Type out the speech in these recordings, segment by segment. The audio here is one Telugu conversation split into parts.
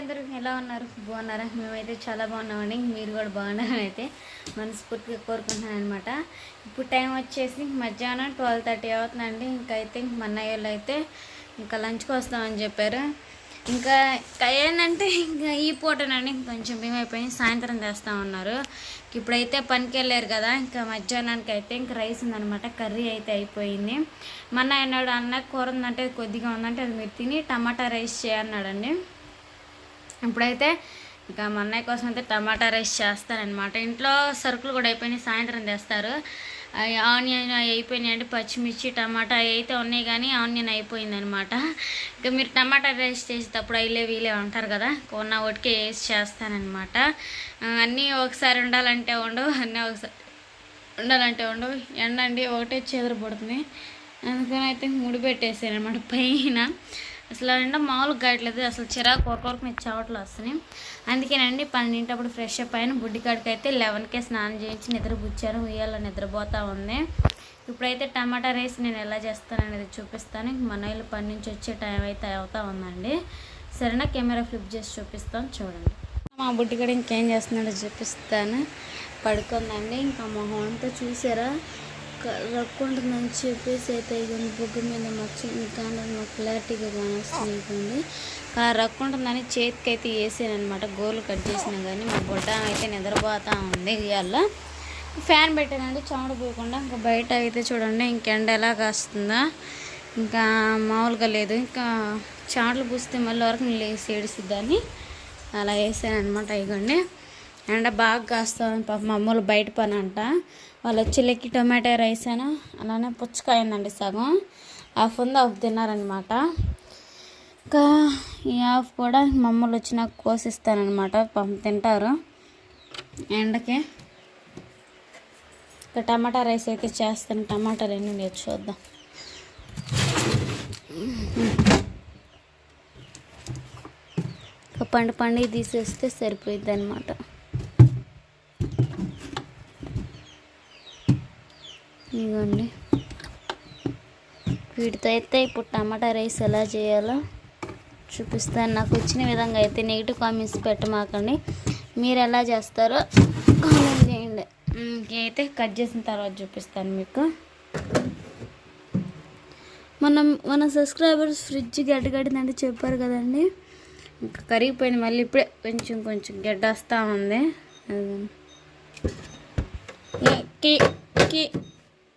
అందరూ ఎలా ఉన్నారు? బాగున్నారా? మేమైతే చాలా బాగున్నామండి. మీరు కూడా బాగున్నారని అయితే మనస్ఫూర్తిగా కోరుకుంటున్నాను అనమాట ఇప్పుడు టైం వచ్చేసి మధ్యాహ్నం ట్వెల్వ్ థర్టీ అవుతుందండి. ఇంకైతే అయితే మా అన్నయ్య వాళ్ళు అయితే ఇంకా లంచ్కి వస్తామని చెప్పారు. ఇంకా ఏంటంటే ఇంకా ఈ పూటనండి కొంచెం భీమైపోయి సాయంత్రం చేస్తా ఉన్నారు. ఇప్పుడైతే పనికి వెళ్ళారు కదా ఇంకా మధ్యాహ్నానికి అయితే ఇంకా రైస్ ఉందనమాట కర్రీ అయితే అయిపోయింది. మన అన్నాడు అన్న కూర ఉందంటే కొద్దిగా ఉందంటే అది మీరు తిని టమాటా రైస్ చేయన్నాడండి ఇప్పుడైతే ఇంకా మా అన్నయ్య కోసం అయితే టమాటా రైస్ చేస్తానన్నమాట ఇంట్లో సరుకులు కూడా అయిపోయినాయి సాయంత్రం తెస్తారు. ఆనియన్ అయిపోయినాయి అంటే పచ్చిమిర్చి టమాటా అవి అయితే ఉన్నాయి కానీ ఆనియన్ అయిపోయింది అనమాట ఇంకా మీరు టమాటా రైస్ చేసేటప్పుడు అయిలే వీలే ఉంటారు కదా కొన్న ఒకటికే వేసి చేస్తానన్నమాట. అన్నీ ఒకసారి ఉండాలంటే ఉండవు అన్నీ ఒకసారి ఉండాలంటే ఉండవు ఎండండి ఒకటే చెదర పడుతుంది అందుకని అయితే ముడి పెట్టేసాను అనమాట పైన. అసలు అంటే మామూలుగా గాయట్లేదు అసలు చిరాకు కొరకొరకు మీకు చావట్లు వస్తున్నాయి అందుకేనండి పన్నెండింటప్పుడు ఫ్రెష్ అప్ అయిన బుడ్డి కాడికి అయితే లెవెన్కే స్నానం చేయించి నిద్రపుచ్చాను ఉయ్యాల ఉంది. ఇప్పుడైతే టమాటా రైస్ నేను ఎలా చేస్తాను అనేది చూపిస్తాను. మన ఇల్లు పని నుంచి వచ్చే టైం అయితే అవుతా ఉందండి. సరేనా? కెమెరా ఫ్లిప్ చేసి చూపిస్తాను. చూడండి. మా బుడ్డిగడ ఇంకేం చేస్తున్నాడో చూపిస్తాను. పడుకుందండి. ఇంకా మొహం అంతా చూసారా? రక్కుంటుందని చెప్పేసి అయితే ఇగోండి బొగ్గు మీద మచ్చ కానీ నాకు క్లారిటీగా కానొస్తుంది ఆ రక్కుంటుందని చేతికి అయితే వేసాను అనమాట గోలు కట్ చేసినా కానీ మా బొడ్డ అయితే నిద్రపోతా ఉంది ఇవాళ ఫ్యాన్ పెట్టానండి చెమట పోయకుండా ఇంకా బయట అయితే చూడండి ఇంకెండ ఎలా కాస్తుందా? ఇంకా మామూలుగా లేదు ఇంకా చాట్లు పూస్తే మళ్ళీ వరకు లేసి ఏడుస్తుందని అలా వేసాను అనమాట ఇగోండి ఎండ బాగా కాస్తుంది పాప మా అమ్మలు బయట పని అంట వాళ్ళు వచ్చి టొమాటో రైస్ అయినా అలానే పుచ్చకాయ ఉందండి సగం. హాఫ్ ఉంది హాఫ్ తిన్నారనమాట ఇంకా ఈ హాఫ్ కూడా మమ్మల్ని అమ్మలు వచ్చి నాకు కోసిస్తానమాట పాపం తింటారు. ఎండకి. ఇంకా టమాటా రైస్ అయితే చేస్తాను టమాటాలు ఎన్ని లేదు చూద్దాం. పండు పండుగ తీసేస్తే సరిపోయిద్ది అనమాట ఇదిగోండి వీటితో అయితే ఇప్పుడు టమాటా రైస్ ఎలా చేయాలో చూపిస్తాను. నాకు వచ్చిన విధంగా అయితే నెగిటివ్ కామెంట్స్ పెట్టమాకండి. మీరు ఎలా చేస్తారో కామెంట్ చేయండి. ఇంకైతే కట్ చేసిన తర్వాత చూపిస్తాను మీకు. మనం మన సబ్స్క్రైబర్స్ ఫ్రిడ్జ్ గడ్డగడ్డిందంటే చెప్పారు కదండి. ఇంకా కరిగిపోయింది. మళ్ళీ ఇప్పుడే కొంచెం కొంచెం గడ్డ వస్తూ ఉంది. కి కి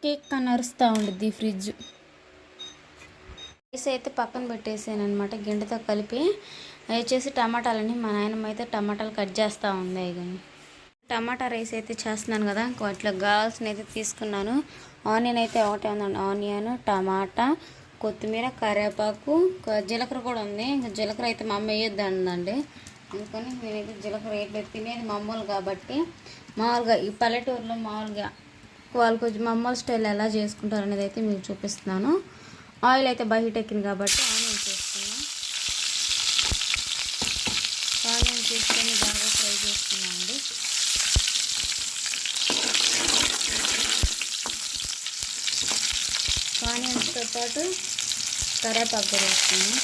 కేక్ కేక్ అని అరుస్తూ ఉండిద్ది ఫ్రిడ్జ్. రైస్ అయితే పక్కన పెట్టేసాను అనమాట గిండెతో కలిపి. వచ్చేసి టమాటాలని మా నాయనమ్మ అయితే టమాటాలు కట్ చేస్తూ ఉంది కానీ టమాటా రైస్ అయితే చేస్తున్నాను కదా వాటిలో గాల్స్ని అయితే తీసుకున్నాను. ఆనియన్ అయితే ఒకటే ఉందండి ఆనియన్ టమాటా కొత్తిమీర కరివేపాకు జీలకర్ర కూడా ఉంది. ఇంకా జీలకర్ర అయితే మా అమ్మ వేయొద్దు అందండి. అందుకని నేనైతే జీలకర్ర వేయట్లేదు తినేది మామూలు కాబట్టి. మామూలుగా ఈ పల్లెటూరులో మామూలుగా వాళ్ళు కొంచెం స్టైల్ ఎలా చేసుకుంటారు అనేది అయితే మీకు చూపిస్తున్నాను. ఆయిల్ అయితే బయట ఎక్కింది కాబట్టి ఆనియన్ చేసుకున్నాం ఆనియన్ చేసుకొని బాగా ఫ్రై చేసుకున్నాం అండి. ఆనియన్స్తో పాటు కరేపాకు కూడా వేసుకున్నాం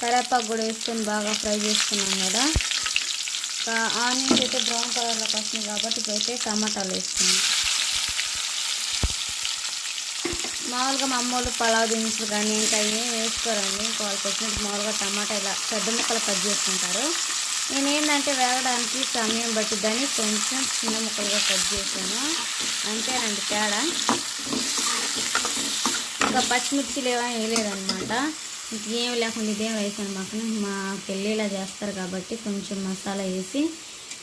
కరేపాకు కూడా వేసుకొని బాగా ఫ్రై చేసుకున్నాం కదా. ఆనియన్స్ అయితే బ్రౌన్ కలర్లోకి వస్తుంది కాబట్టి ఇప్పుడైతే టమాటాలు వేసుకున్నాం మామూలుగా మా అమ్మోళ్ళు పలావ్ దినుసులు కానీ ఇంకా ఏం వేసుకోరండి. ఇంకా వాళ్ళకి వచ్చినట్టు మామూలుగా టమాటా ఇలా పెద్ద ముక్కలు కట్ చేసుకుంటారు. నేను ఏంటంటే వేగడానికి సమయం పట్టిద్దని కొంచెం చిన్న ముక్కలుగా కట్ చేశాను. అంతేనండి తేడా. ఇంకా పచ్చిమిర్చిలు ఏమైనా వేయలేదన్నమాట. ఇంకేం లేకుండా ఇదే రైస్ అనమాట మా పెళ్ళిలా చేస్తారు కాబట్టి కొంచెం మసాలా వేసి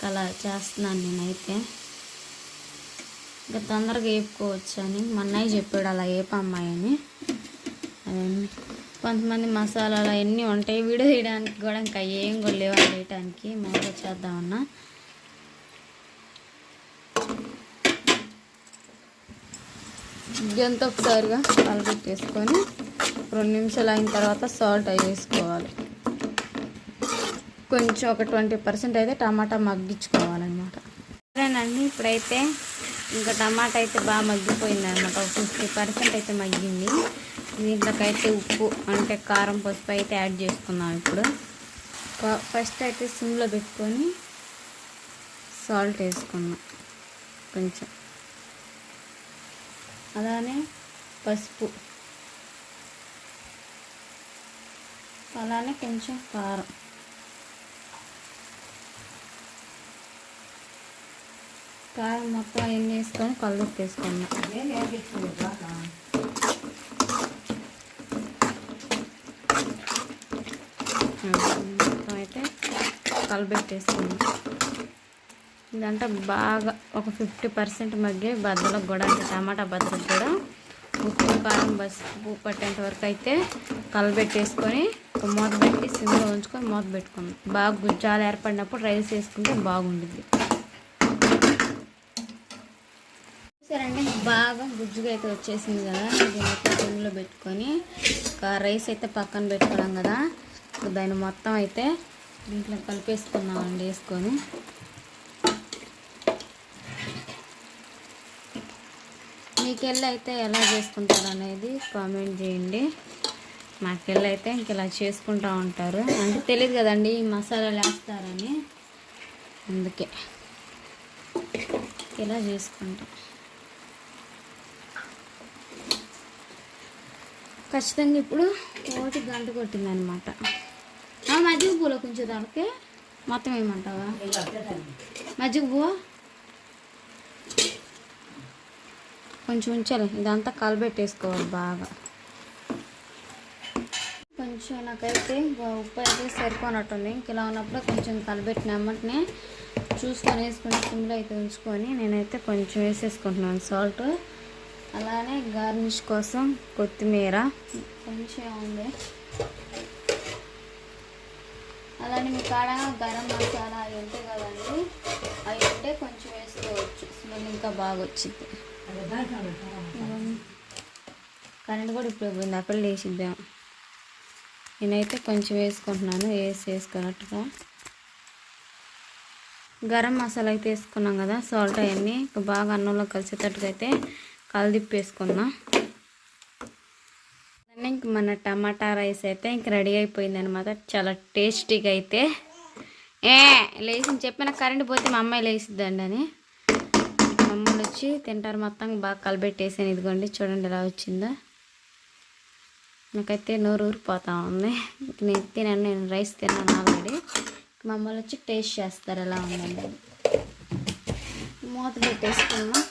అలా చేస్తున్నాను నేనైతే. ఇంకా తొందరగా వేపుకోవచ్చు అని మా అన్నయ్య చెప్పాడు అలా వేపు అమ్మాయి అని. అవన్నీ కొంతమంది మసాలాలు అవన్నీ ఉంటాయి. వీడియో తీయడానికి కూడా ఇంకా ఏం కూడా లేవు అవి వేయటానికి. మామూలుగా చేద్దామన్నా ఇదంతా ఒకసారిగా కలపెట్టేసుకొని రెండు నిమిషాలు అయిన తర్వాత సాల్ట్ వేసుకోవాలి. కొంచెం ఒక ట్వంటీ పర్సెంట్ అయితే టమాటా మగ్గించుకోవాలన్నమాట. సరేనండి ఇప్పుడైతే ఇంకా టమాటా అయితే బాగా మగ్గిపోయింది అనమాట ఒక ఫిఫ్టీ పర్సెంట్ అయితే మగ్గింది. దీంట్లోకైతే ఉప్పు అంటే కారం పసుపు అయితే యాడ్ చేసుకున్నాం ఇప్పుడు. ఫ- ఫస్ట్ అయితే సిమ్లో పెట్టుకొని సాల్ట్ వేసుకున్నాం కొంచెం. అలానే పసుపు. అలానే కొంచెం కారం. కారం మొత్తం అవన్నీ వేసుకొని కలుపు వేసుకుందాం మొత్తం అయితే కలబెట్టేసుకుందాం ఇదంటే బాగా ఒక ఫిఫ్టీ పర్సెంట్ మగ్గి బద్దలకు కూడా అంటే టమాటా బద్దలకు కూడా. ఉప్పు కారం పసుపు పట్టేంత వరకు అయితే కలబెట్టేసుకొని ఒక మూత పెట్టి సిమ్లో ఉంచుకొని మూత పెట్టుకుందాం. బాగా గుజ్జాలు ఏర్పడినప్పుడు రైస్ వేసుకుంటే బాగుంటుంది. చూసారంటే బాగా గుజ్జుగా అయితే వచ్చేసింది కదా. దీన్ని మొత్తం సిమ్లో పెట్టుకొని ఒక రైస్ అయితే పక్కన పెట్టుకున్నాం కదా. దాన్ని మొత్తం అయితే దీంట్లో కలిపేసుకున్నామండి వేసుకొని. మీకెళ్ళి అయితే ఎలా చేసుకుంటారు అనేది కామెంట్ చేయండి. మాకెళ్ళి అయితే ఇంక ఇలా చేసుకుంటూ ఉంటారు. అంటే తెలియదు కదండి ఈ మసాలాలు వేస్తారని అందుకే ఇలా చేసుకుంటాం. ఖచ్చితంగా ఇప్పుడు ఒకటి గంట కొట్టిందనమాట. మజ్జిగ పూలో కొంచెం దానికి మొత్తం ఏమంటావా? మజ్జిగ పువ్వు? కొంచెం ఉంచాలి. ఇదంతా కలబెట్టేసుకోవాలి బాగా. కొంచెం నాకైతే ఉప్పు అయితే సరిపోనట్టుంది. ఇంక ఇలా ఉన్నప్పుడు కొంచెం కలబెట్టిన వెంటనే చూసుకొని వేసుకుని సిమ్లో అయితే ఉంచుకొని నేనైతే కొంచెం వేసేసుకుంటున్నాను. సాల్ట్ అలానే గార్నిష్ కోసం కొత్తిమీర కొంచెం ఉంది. అలానే మీ కాడ గరం మసాలా అవి ఉంటాయి కదండి అవి ఉంటే కొంచెం వేసుకోవచ్చు. స్మెల్ ఇంకా బాగా వచ్చింది కరెంట్ కూడా ఇప్పుడు పోయింది. అప్పుడు లేచిద్దాం నేనైతే కొంచెం వేసుకుంటున్నాను వేసి వేసుకున్నట్టుగా. గరం మసాలా అయితే వేసుకున్నాం కదా సాల్ట్ అవన్నీ. ఇంకా బాగా అన్నంలో కలిసేటట్టుగా అయితే కలదిప్పేసుకున్నాం ఇంక మన టమాటా రైస్ అయితే ఇంక రెడీ అయిపోయింది అనమాట చాలా టేస్టీగా అయితే. ఏ లేచి చెప్పిన కరెంట్ పోతే మా అమ్మాయి లేచిద్దండి అని. మా అమ్మలు వచ్చి తింటారు మొత్తం బాగా కలబెట్టేసాను ఇదిగోండి చూడండి ఎలా వచ్చిందో. నాకైతే నోరు ఊరిపోతా ఉంది. నేను తినాను నేను రైస్ తిన్నాను ఆల్రెడీ. మమ్మల్ని వచ్చి టేస్ట్ చేస్తారు ఎలా ఉందండి మూత పెట్టేసుకున్నాం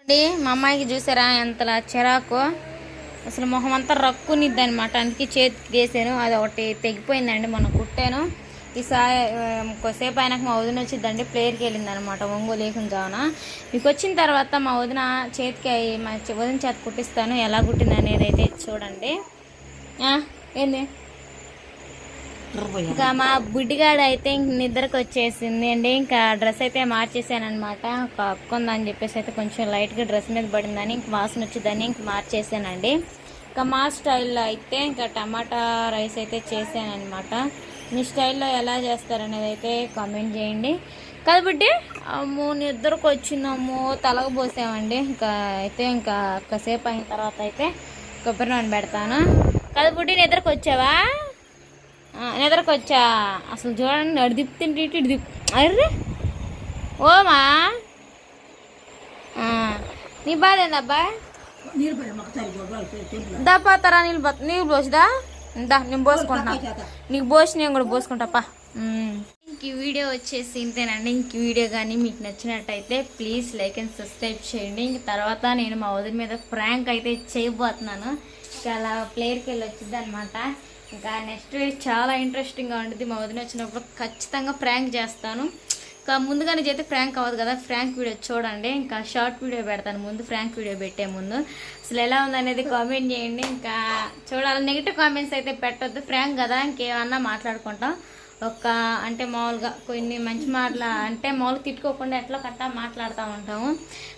అండి మా అమ్మాయికి చూసారా ఎంతలా చిరాకు. అసలు మొహం అంతా రక్కునిద్ది అనమాట అందుకే చేతికి వేసాను. అది ఒకటి తెగిపోయిందండి మొన్న కుట్టాను. ఈసారి కొద్దిసేపు అయినాక మా వదిన వచ్చిందండి ప్లేయర్కి వెళ్ళింది అనమాట ఒంగోలు లేకుండా మీకు వచ్చిన తర్వాత మా వదిన చేతికి మా వదిన చేతి కుట్టిస్తాను ఎలా కుట్టింది అనేది అయితే చూడండి. ఏంది? ఇంకా మా బుడ్డిగాడు అయితే ఇంక నిద్రకు వచ్చేసింది అండి ఇంకా డ్రెస్ అయితే మార్చేసాను అనమాట కక్కుందని చెప్పేసి అయితే కొంచెం లైట్గా డ్రెస్ మీద పడిందని ఇంక వాసన వచ్చిందని ఇంక మార్చేసానండి. ఇంకా మా స్టైల్లో అయితే ఇంకా టమాటా రైస్ అయితే చేశానమాట మీ స్టైల్లో ఎలా చేస్తారనేది అయితే కామెంట్ చేయండి. బుడ్డి అమ్మో నిద్రకు వచ్చిందమ్మో తలకు పోసామండి. ఇంకా అయితే ఇంకా కాసేపు అయిన తర్వాత అయితే కొబ్బరి నూనె పెడతాను. కదా బుడ్డి నిద్రకు వచ్చావా? నిద్రకు వచ్చా? అసలు చూడండి అడు తిప్పుతుంటే ఇటు ఇటు తిప్పు. అర్రే ఓమా నీ బాధ ఏందబ్బా? దప్పాతారా నీళ్ళు పో నీళ్ళు పోసిదా? దా నేను పోసుకుంటా నీకు పోసి నేను కూడా పోసుకుంటాపా ఇంక ఈ వీడియో వచ్చేసి ఇంతేనండి. ఇంక వీడియో కానీ మీకు నచ్చినట్టయితే ప్లీజ్ లైక్ అండ్ సబ్స్క్రైబ్ చేయండి. ఇంక తర్వాత నేను మా వదిన మీద ఫ్రాంక్ అయితే చేయబోతున్నాను. ఇంకా అలా ప్లేయర్కి వెళ్ళి వచ్చింది అనమాట ఇంకా నెక్స్ట్ చాలా ఇంట్రెస్టింగ్గా ఉంటుంది. మా వదిన వచ్చినప్పుడు ఖచ్చితంగా ఫ్రాంక్ చేస్తాను. ఇంకా ముందుగానే చేస్తే ఫ్రాంక్ అవ్వదు కదా ఫ్రాంక్ వీడియో చూడండి ఇంకా షార్ట్ వీడియో పెడతాను ముందు ఫ్రాంక్ వీడియో పెట్టే ముందు. అసలు ఎలా ఉందనేది కామెంట్ చేయండి ఇంకా చూడాలి. నెగిటివ్ కామెంట్స్ అయితే పెట్టొద్దు ఫ్రాంక్ కదా ఇంకేమన్నా మాట్లాడుకుంటాం. ఒక అంటే మామూలుగా కొన్ని మంచి మాటలు అంటే మామూలు తిట్టుకోకుండా ఎట్లా కట్టా మాట్లాడుతూ ఉంటాము.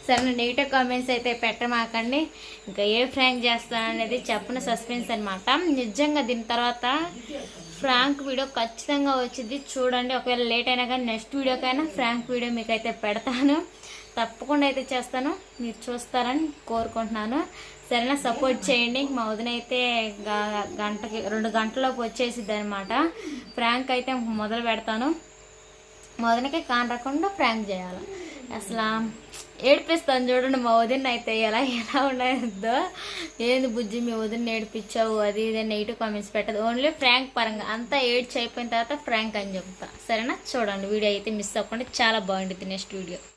సరే నెగిటివ్ కామెంట్స్ అయితే పెట్టమాకండి. ఇంకా ఏ ఫ్రాంక్ చేస్తాననేది చెప్పిన సస్పెన్స్ అనమాట నిజంగా దీని తర్వాత ఫ్రాంక్ వీడియో ఖచ్చితంగా వచ్చింది చూడండి ఒకవేళ లేట్ అయినా కానీ నెక్స్ట్ వీడియోకైనా ఫ్రాంక్ వీడియో మీకు అయితే పెడతాను. తప్పకుండా అయితే చేస్తాను. మీరు చూస్తారని కోరుకుంటున్నాను. సరేనా? సపోర్ట్ చేయండి. మా వదిన అయితే గంటకి రెండు గంటలోపు వచ్చేసిద్ది అనమాట ఫ్రాంక్ అయితే మొదలు పెడతాను. మొదలకే కానరాకుండా ఫ్రాంక్ చేయాలి. అసలు ఏడిపిస్తాను చూడండి మా వదిన అయితే ఎలా ఎలా ఉండదో ఏంది బుజ్జి మీ వదిన ఏడిపించావు అది ఇది నెగిటివ్ కామెంట్స్ పెట్టదు. ఓన్లీ ఫ్రాంక్ పరంగా అంతా ఏడ్చి అయిపోయిన తర్వాత ఫ్రాంక్ అని చెప్తా. సరేనా? చూడండి వీడియో అయితే మిస్ అవ్వకుండా చాలా బాగుంటుంది నెక్స్ట్ వీడియో